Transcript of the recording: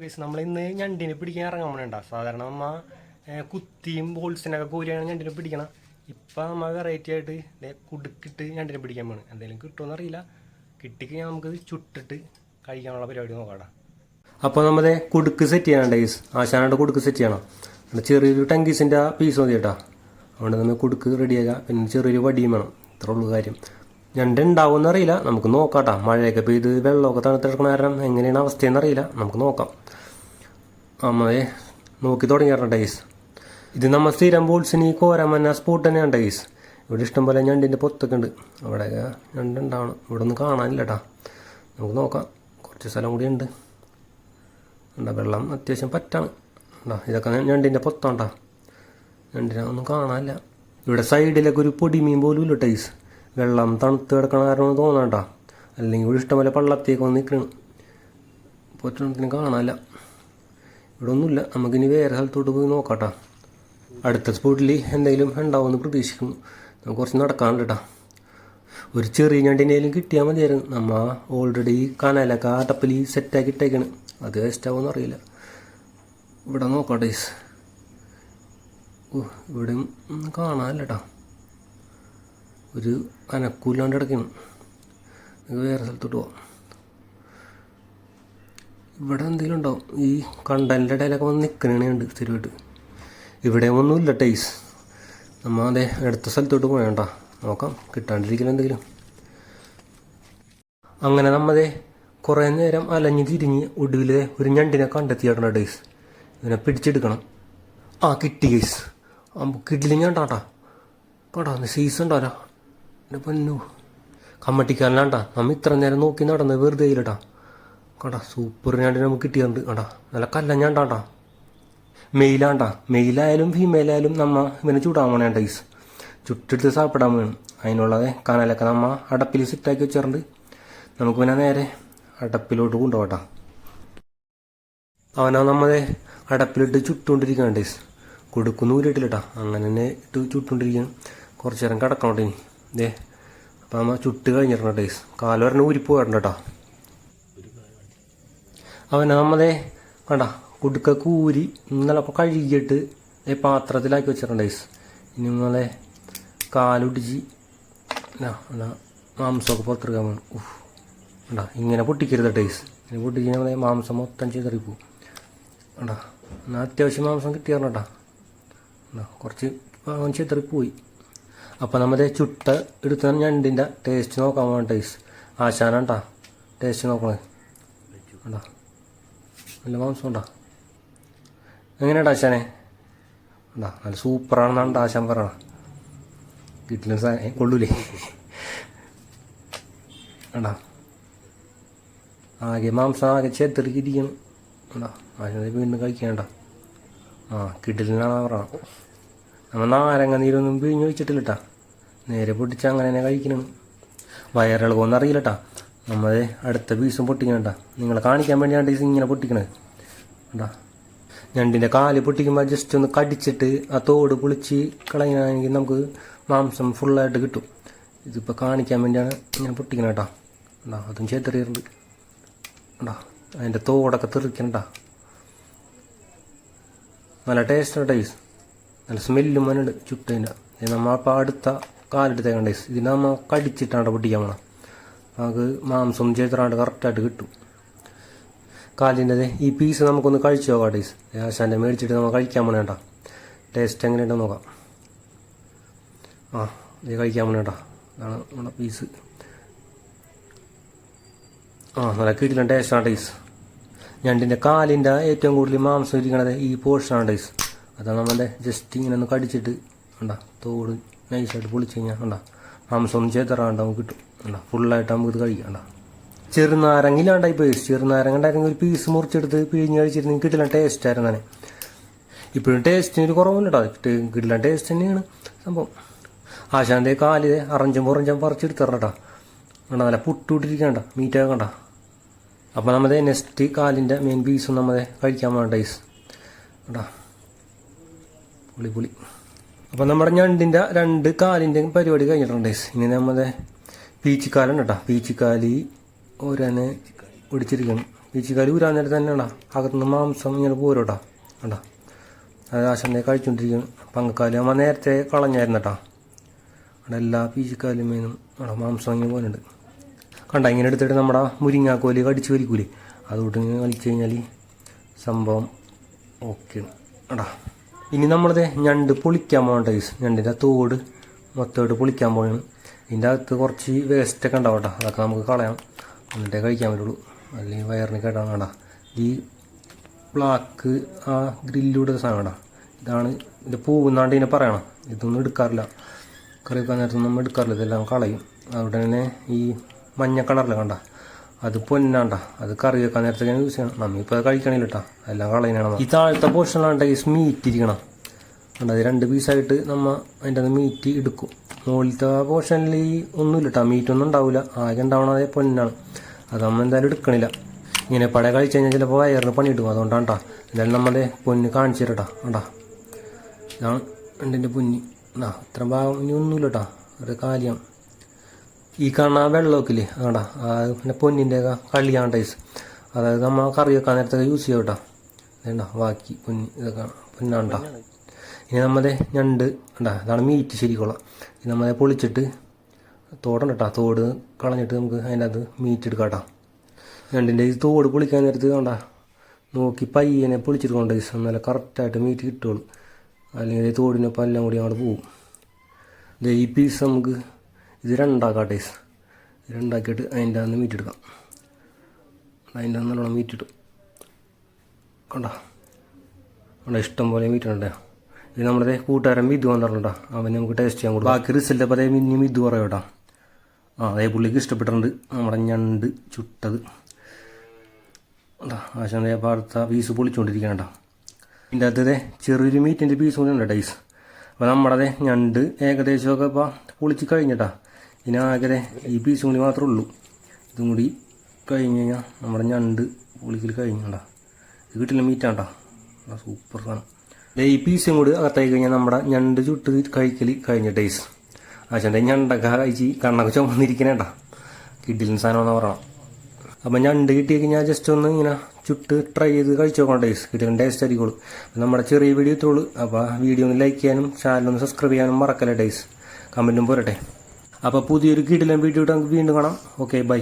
Guys നമ്മളിന്ന് ഞണ്ടിനെ പിടിക്കാൻ ഇറങ്ങാൻ പോണേണ്ട. സാധാരണ നമ്മ കുത്തിയും ബോൾസിനൊക്കെ കോരിയാണ് ഞണ്ടിനെ പിടിക്കണം. ഇപ്പം നമ്മ വെറൈറ്റി ആയിട്ട് കുടുക്കിട്ട് ഞണ്ടിനെ പിടിക്കാൻ പോണ്. എന്തെങ്കിലും കിട്ടുമെന്ന് അറിയില്ല. കിട്ടിക്കഴിഞ്ഞാൽ നമുക്ക് ചുട്ടിട്ട് കഴിക്കാനുള്ള പരിപാടി നോക്കാടാ അപ്പോൾ നമ്മുടെ കുടുക്ക് സെറ്റ് ചെയ്യണം ഗൈസ് ആശാനായിട്ട് കുടുക്ക് സെറ്റ് ചെയ്യണം. ചെറിയൊരു ടങ്കീസിന്റെ പീസ് മതി കേട്ടോ അതുകൊണ്ട് നമ്മൾ കുടുക്ക് റെഡിയാക്കാം പിന്നെ ചെറിയൊരു വടിയും വേണം. ഇത്ര ഉള്ളൂ കാര്യം. ഞണ്ട് അറിയില്ല നമുക്ക് നോക്കാം കേട്ടോ മഴയൊക്കെ പെയ്ത് വെള്ളമൊക്കെ തണുത്തെടുക്കണ കാരണം എങ്ങനെയാണ് അവസ്ഥയെന്ന് അറിയില്ല നമുക്ക് നോക്കാം. അമ്മയെ നോക്കി തുടങ്ങിയിട്ടുണ്ട് ടൈസ് ഇത് നമ്മൾ സ്ഥിരം ബോൾസിന് ഈ കോരമന്ന സ്പോട്ട് തന്നെയാണ് ടൈസ് ഇവിടെ ഇഷ്ടംപോലെ ഞണ്ടിന്റെ പൊത്തൊക്കെ ഉണ്ട്. അവിടെ ഞണ്ട് ഉണ്ടാവണം ഇവിടെ ഒന്നും കാണാനില്ല കേട്ടോ നമുക്ക് നോക്കാം. കുറച്ച് സ്ഥലം കൂടി ഉണ്ട്. ഉണ്ടാ വെള്ളം അത്യാവശ്യം പറ്റാണ്. ഉണ്ടാ ഇതൊക്കെ ഞണ്ടിന്റെ പൊത്താണ്ടാ. ഞണ്ടിനെ ഒന്നും കാണാനില്ല. ഇവിടെ സൈഡിലൊക്കെ ഒരു പൊടിമീൻ പോലും ഇല്ല ടൈസ് വെള്ളം തണുത്ത് കിടക്കണ കാരണം തോന്നാണ്ടാ. അല്ലെങ്കിൽ ഇവിടെ ഇഷ്ടംപോലെ പള്ളത്തേക്ക് വന്ന് നിൽക്കണം. പോറ്റണത്തിന് കാണാനില്ല. ഇവിടെ ഒന്നുമില്ല. നമുക്കിനി വേറെ സ്ഥലത്തോട്ട് പോയി നോക്കാട്ടാ. അടുത്ത സ്പോട്ടിൽ എന്തെങ്കിലും ഉണ്ടാവുമെന്ന് പ്രതീക്ഷിക്കുന്നു. നമുക്ക് കുറച്ച് നടക്കാനുണ്ട് കേട്ടോ ഒരു ചെറിയ ഞണ്ടിനേലും കിട്ടിയാൽ മതിയായിരുന്നു. നമ്മ ഓൾറെഡി കനലൊക്കെ ഈ സെറ്റാക്കി ഇട്ടേക്കാണ്. അത് വേസ്റ്റ് ആവുമെന്ന് അറിയില്ല. ഇവിടെ നോക്കാം ടൈസ് ഓ ഇവിടെയും ഒന്നും കാണാനില്ല കേട്ടോ ഒരു അനക്കൂല്ലാണ്ട് കിടക്കണം നിങ്ങൾ വേറെ സ്ഥലത്തോട്ട് പോവാം. ഇവിടെ എന്തെങ്കിലും ഉണ്ടാവും ഈ കണ്ടന്റെ ഇടയിലൊക്കെ വന്ന് നിൽക്കണേണ്ട് സ്ഥിരമായിട്ട്. ഇവിടെ ഒന്നുമില്ല ടൈസ് നമ്മൾ അതെ അടുത്ത സ്ഥലത്തോട്ട് പോയണ്ട. നോക്കാം കിട്ടാണ്ടിരിക്കണം എന്തെങ്കിലും. അങ്ങനെ നമ്മതെ കുറേ നേരം അലഞ്ഞ് തിരിഞ്ഞ് ഒടുവിൽ ഒരു ഞണ്ടിനെ കണ്ടെത്തിയിട്ടുണ്ട് ടൈസ് ഇതിനെ പിടിച്ചെടുക്കണം. ആ കിട്ടി ഗൈസ് കിട്ടില്ല ഞണ്ടാട്ടാ കേട്ടോ സീസൺ ഉണ്ടാവില്ല എന്റെ പൊന്നു. കമ്മട്ടിക്കാരനാണ്ടാ. നമ്മ ഇത്ര നേരം നോക്കി നടന്ന് വെറുതെ ഇല്ലട്ടാ കടാ സൂപ്പർ ഞാണ്ട് നമുക്ക് കിട്ടിയിട്ടുണ്ട് കടാ നല്ല കല്ലഞ്ഞാണ്ടാട്ടാ മെയിലാണ്ടാ. മെയിലായാലും ഫീമെയിലായാലും നമ്മ ഇവനെ ചൂടാൻ വേണേ ഡൈസ് ചുട്ടെടുത്ത് സാപ്പിടാൻ വേണം അതിനുള്ളത് കനലൊക്കെ നമ്മ അടപ്പിൽ സെറ്റാക്കി വെച്ചിട്ടുണ്ട്. നമുക്ക് പിന്നെ നേരെ അടപ്പിലോട്ട് കൊണ്ടുപോട്ടാ അവനാ നമ്മതെ അടപ്പിലിട്ട് ചുട്ടുകൊണ്ടിരിക്കുകയാണ് ഡേസ് കൊടുക്കുന്നു ഊരിട്ടില്ലട്ടാ അങ്ങനെ തന്നെ ഇട്ട് ചുട്ടുകൊണ്ടിരിക്കുകയാണ് കുറച്ചു നേരം കിടക്കണോട്ടെ ഇനി. ദേ അപ്പം നമ്മൾ ചുട്ട് കഴിഞ്ഞിട്ടുണ്ട് ടേസ് കാൽ വരണ ഊരിപ്പോയിട്ടുണ്ട് കേട്ടോ. അവൻ നമ്മതേ കണ്ട കുടുക്ക കൂരി ഇന്നലെ അപ്പോൾ കഴുകിയിട്ട് ഈ പാത്രത്തിലാക്കി വെച്ചിട്ടുണ്ട് ടേസ് ഇനി നമ്മളെ കാലുടിച്ച് മാംസമൊക്കെ പുറത്തെടുക്കാൻ വേണം ഉഫ് ഉണ്ടാ ഇങ്ങനെ പൊട്ടിക്കരുത് ടേസ് ഇങ്ങനെ നമ്മളെ മാംസം മൊത്തം ചെയ്തെറിപ്പോവും ഉണ്ടാ എന്നാൽ അത്യാവശ്യം മാംസം കിട്ടിയാർന്നട്ടാ ഉണ്ടാ കുറച്ച് ചെയ്തെറിപ്പോയി അപ്പോൾ നമ്മൾ ചുട്ട എടുത്ത ഞണ്ടിന്റെ ടേസ്റ്റ് നോക്കാൻ പോകണം ടേസ്റ്റ് ആശാനാട്ടാ ടേസ്റ്റ് നോക്കണേ. ഉണ്ടോ നല്ല മാംസം ഉണ്ടോ? എങ്ങനെയാ ആശാനെ? ഉണ്ടോ നല്ല സൂപ്പറാണെന്നാണ് ആശാൻ പറയണ. കിട്ടില്ല സാധനം കൊള്ളൂലേ. ഉണ്ടോ ആകെ മാംസം ആകെ ചെത്തിറിക്കിരിക്കണം ഉണ്ടോ ആശാനെ വീണ്ടും കഴിക്കണ്ട ആ കിട്ടില്ലെന്നാണ് പറയണം. നമ്മൾ നാരങ്ങ നീരൊന്നും പിഴിഞ്ഞ് വെച്ചിട്ടില്ല കേട്ടാ നേരെ പൊട്ടിച്ച് അങ്ങനെ തന്നെ കഴിക്കണം. വയറിളകൊന്നും അറിയില്ലട്ടാ. നമ്മളെ അടുത്ത പീസും പൊട്ടിക്കണം കേട്ടാ നിങ്ങളെ കാണിക്കാൻ വേണ്ടിയാണ് ഇത് ഇങ്ങനെ പൊട്ടിക്കണത് കേട്ടാ ഞണ്ടിന്റെ കാൽ പൊട്ടിക്കുമ്പോൾ ജസ്റ്റ് ഒന്ന് കടിച്ചിട്ട് ആ തോട് പൊളിച്ച് കളയാണെങ്കിൽ നമുക്ക് മാംസം ഫുള്ളായിട്ട് കിട്ടും. ഇതിപ്പോൾ കാണിക്കാൻ വേണ്ടിയാണ് ഇങ്ങനെ പൊട്ടിക്കണം കേട്ടാ ഉണ്ടാ അതും ചേത്തെറിയുണ്ട് ഉണ്ടാ അതിന്റെ തോടൊക്കെ തെറിക്കണ്ട നല്ല ടേസ്റ്റ് ടേസ് നല്ല സ്മെല്ലും മനുണ്ട് ചുട്ടതിന്റെ നമ്മൾ അപ്പോൾ അടുത്ത കാലെടുത്തേക്കണ്ട ടേസ് ഇതിന് നമ്മൾ കടിച്ചിട്ടാണ് പൊട്ടിക്കാൻ പോണം. നമുക്ക് മാംസം ചേത്തറാണ്ട് കറക്റ്റായിട്ട് കിട്ടും. കാലിന്റെ ഈ പീസ് നമുക്കൊന്ന് കഴിച്ചു നോക്കാം ടേസ്. ആശാന്റെ മേടിച്ചിട്ട് നമ്മൾ കഴിക്കാൻ പോണേണ്ട ടേസ്റ്റ് എങ്ങനെയുണ്ടെന്ന് നോക്കാം. ആ ഇത് കഴിക്കാൻ പോണേണ്ട ഇതാണ് നമ്മുടെ പീസ്. ആ നല്ല കിടിലൻ ടേസ്റ്റാണ് ടേസ്. ഞണ്ടിന്റെ കാലിന്റെ ഏറ്റവും കൂടുതൽ മാംസം ഇരിക്കണത് ഈ പോർഷനാണ് ടേസ്. അതാണ് നമ്മളുടെ ജസ്റ്റ് ഇങ്ങനെ ഒന്ന് കടിച്ചിട്ട് ഉണ്ടാ തോട് നൈസായിട്ട് പൊളിച്ച് കഴിഞ്ഞാൽ മാംസം ഒന്നും ചേത്തറാണ്ട് നമുക്ക് കിട്ടും ഉണ്ടാ ഫുള്ളായിട്ട് നമുക്ക് ഇത് കഴിക്കാം ഉണ്ടാ ചെറുനാരങ്ങിലാണ്ടായി പോയി ചെറുനാരങ്ങ ഉണ്ടായിരുന്നെങ്കിൽ ഒരു പീസ് മുറിച്ചെടുത്ത് പിഴിഞ്ഞ് കഴിച്ചിരുന്നെങ്കിൽ കിട്ടില്ല ടേസ്റ്റ് ആയിരുന്നു തന്നെ ഇപ്പോഴും ടേസ്റ്റിന് ഒരു കുറവില്ല കേട്ടോ കിട്ടില്ല ടേസ്റ്റ് തന്നെയാണ് സംഭവം. ആശാന്റെ കാൽ അറഞ്ചും പുറഞ്ചും പറിച്ചെടുത്തറട്ടാ വേണ്ട നല്ല പുട്ടുവിട്ടിരിക്കണ്ട മീറ്റ് ആക്കണ്ട അപ്പോൾ നമ്മുടെ നെക്സ്റ്റ് കാലിന്റെ മെയിൻ പീസും നമ്മുടെ കഴിക്കാൻ വേണ്ട ടൈസ് കേട്ടാ പുളി പുളി അപ്പോൾ നമ്മുടെ ഞണ്ടിന്റെ രണ്ട് കാലിന്റെയും പരിപാടി കഴിഞ്ഞിട്ടുണ്ട് ഇനി നമ്മുടെ പീച്ചിക്കാലുണ്ട് കേട്ടോ. പീച്ചിക്കാലി ഊരാനെ ഒടിച്ചിരിക്കണം പീച്ചിക്കാലി ഊരാൻ നേരത്തെ തന്നെ ഉണ്ടാ അകത്തുനിന്ന് മാംസം ഇങ്ങനെ പോരും കേട്ടോ. കേട്ടോ അത് ആശാനെ കഴിച്ചുകൊണ്ടിരിക്കുന്നു പങ്കക്കാലി അമ്മ നേരത്തെ കളഞ്ഞായിരുന്നു കേട്ടോ. അവിടെ എല്ലാ പീച്ചിക്കാലുമേനും അവിടെ മാംസം ഇങ്ങനെ പോകുന്നുണ്ട് കണ്ട? ഇങ്ങനെ എടുത്തിട്ട് നമ്മുടെ മുരിങ്ങാക്കോലി കടിച്ചു വലിക്കൂലേ അതുകൊണ്ട് ഇങ്ങനെ കളിച്ചു കഴിഞ്ഞാൽ സംഭവം ഓക്കെ എടാ ഇനി നമ്മളത് ഞണ്ട് പൊളിക്കാൻ പോകണ്ട ഗൈസ് ഞണ്ടിന്റെ തോട് മൊത്തമായിട്ട് പൊളിക്കാൻ പോകണം. ഇതിന്റെ അകത്ത് കുറച്ച് വേസ്റ്റൊക്കെ ഉണ്ടാവും കേട്ടോ. അതൊക്കെ നമുക്ക് കളയാം എന്നിട്ടേ കഴിക്കാൻ പറ്റുള്ളൂ. അല്ലെങ്കിൽ വയറിന് കേട്ടാണ് വേണ്ട ഈ ബ്ലാക്ക് ആ ഗ്രില്ലൂടെ സാധനം കേട്ടോ. ഇതാണ് ഇത് പോകുന്നാണ്ട് ഇതിനെ പറയണം. ഇതൊന്നും എടുക്കാറില്ല. കറി വെക്കാൻ നേരത്തൊന്നും നമ്മൾ എടുക്കാറില്ല. ഇതെല്ലാം കളയും. അവിടെ തന്നെ ഈ മഞ്ഞ കളറിൽ കണ്ട. അത് പൊന്നാണ്ട. അത് കറി വെക്കാൻ നേരത്തെ യൂസ് ചെയ്യണം. നമ്മ അത് കഴിക്കണില്ല കേട്ടോ എല്ലാം കളയണം ഈ താഴത്തെ പോർഷനിലാണ്ട ഈ മീറ്റ് ഇരിക്കണം കണ്ട അത് രണ്ട് പീസായിട്ട് നമ്മ അതിന്റെ അത് മീറ്റ് എടുക്കും. മുകളിലത്തെ പോർഷനിൽ ഈ ഒന്നുമില്ല മീറ്റ് ഒന്നും ഉണ്ടാവില്ല ആകെ ഉണ്ടാവണത് പൊന്നാണ്. അത് നമ്മൾ എന്തായാലും എടുക്കണില്ല. ഇങ്ങനെ പട കഴിച്ച് കഴിഞ്ഞാൽ ചിലപ്പോൾ വയറിന് പണി കിട്ടും. അതുകൊണ്ടാണ് കേട്ടോ എന്തായാലും നമ്മളെ പൊന്ന് കാണിച്ചു തരട്ടാ ഉണ്ടാ ഇതാണ് എന്റെ പൊന്നി. ആ ഇത്ര ഭാഗം ഇനി ഒന്നുമില്ല കേട്ടോ അത് കാലിയാണ്. ഈ കാണുന്ന വെള്ളമൊക്കെ ആടാ പിന്നെ പൊന്നിന്റെ ഒക്കെ കളിയാണ് ടൈസ് അതായത് നമ്മൾ കറി വെക്കാൻ നേരത്തൊക്കെ യൂസ് ചെയ്യാം കേട്ടോ. വേണ്ട ബാക്കി പൊന്നി ഇതൊക്കെ പൊന്നാണ്ടാ. ഇനി നമ്മുടെ ഞണ്ട് ഉണ്ടാ ഇതാണ് മീറ്റ് ശരിക്കുള്ള. ഇത് നമ്മളെ പൊളിച്ചിട്ട് തോടുണ്ട് കേട്ടോ. തോട് കളഞ്ഞിട്ട് നമുക്ക് അതിന്റെ അത് മീറ്റ് എടുക്കാം കേട്ടോ. ഞണ്ടിന്റെ ഈ തോട് പൊളിക്കാൻ നേരത്ത് കണ്ടാ നോക്കി പയ്യനെ പൊളിച്ചെടുക്കണ്ട കൊണ്ട് നല്ല കറക്റ്റായിട്ട് മീറ്റ് കിട്ടുള്ളൂ. അല്ലെങ്കിൽ തോടിനൊപ്പം എല്ലാം കൂടി അങ്ങോട്ട് പോകും ഈ പീസ് നമുക്ക് ഇത് രണ്ടാക്കാം ടേസ് രണ്ടാക്കിയിട്ട് അതിന്റെ അന്ന് മീറ്റ് എടുക്കാം അതിന്റെ അന്ന് നല്ലോണം മീറ്റ് ഇട്ടു കണ്ട? കണ്ട? ഇഷ്ടം പോലെ മീറ്റ് ഇടണ്ടേ ഇത് നമ്മുടെ കൂട്ടുകാരൻ മിതു വന്നിട്ടുണ്ടാ അവൻ നമുക്ക് ടേസ്റ്റ് ചെയ്യാൻ കൊടുക്കും. ബാക്കി റിസൾട്ട് അപ്പോൾ അതേ മിനി മിതു കേട്ടോ. ആ അതേ പുള്ളിക്ക് ഇഷ്ടപ്പെട്ടിട്ടുണ്ട്. നമ്മുടെ ഞണ്ട് ചുട്ടത്. ആശാന്റെ ഭാഗത്ത പീസ് പൊളിച്ചുകൊണ്ടിരിക്കണ്ട ഇതിന്റെ അകത്ത് ചെറിയൊരു മീറ്റിന്റെ പീസ് കൂടി ഉണ്ട് ടൈസ് അപ്പോൾ നമ്മുടെ ഞണ്ട് ഏകദേശമൊക്കെ ഇപ്പോൾ പൊളിച്ച് കഴിഞ്ഞിട്ടാ. ഇനി ആകെ ഈ പീസ് കൂടി മാത്രമേ ഉള്ളൂ. ഇതും കൂടി കഴിഞ്ഞ് കഴിഞ്ഞാൽ നമ്മുടെ ഞണ്ട് പുളിക്കൽ കഴിഞ്ഞാ ഇത് കിട്ടില്ല മീറ്റാണ്ടാ സൂപ്പർ സാധനം ഈ പീസും കൂടി അകത്തായി കഴിഞ്ഞാൽ നമ്മുടെ ഞണ്ട് ചുട്ട് കഴിക്കൽ കഴിഞ്ഞ ടേസ് ആശാന്റെ ഞണ്ടൊക്കെ കഴിച്ച് കണ്ണൊക്കെ ചുമന്നിരിക്കണേട്ടാ കിഡിലിന് സാധനം എന്ന് പറയണം അപ്പം ഞണ്ട് കിട്ടി കഴിഞ്ഞാൽ ജസ്റ്റ് ഒന്ന് ഇങ്ങനെ ചുട്ട് ട്രൈ ചെയ്ത് കഴിച്ചു നോക്കണം ടേസ്റ്റ് കിട്ടിയ ടേസ്റ്റ് ആയിരിക്കുള്ളൂ. നമ്മുടെ ചെറിയ വീഡിയോ ഇത്രയുള്ളൂ അപ്പോൾ വീഡിയോ ഒന്ന് ലൈക്ക് ചെയ്യാനും ചാനൽ ഒന്ന് സബ്സ്ക്രൈബ് ചെയ്യാനും മറക്കല്ലേ ടേസ്റ്റ് കമന്റും പോരട്ടെ. അപ്പോൾ പുതിയൊരു കിടിലൻ വീഡിയോ നമുക്ക് വീണ്ടും കാണാം. Okay bye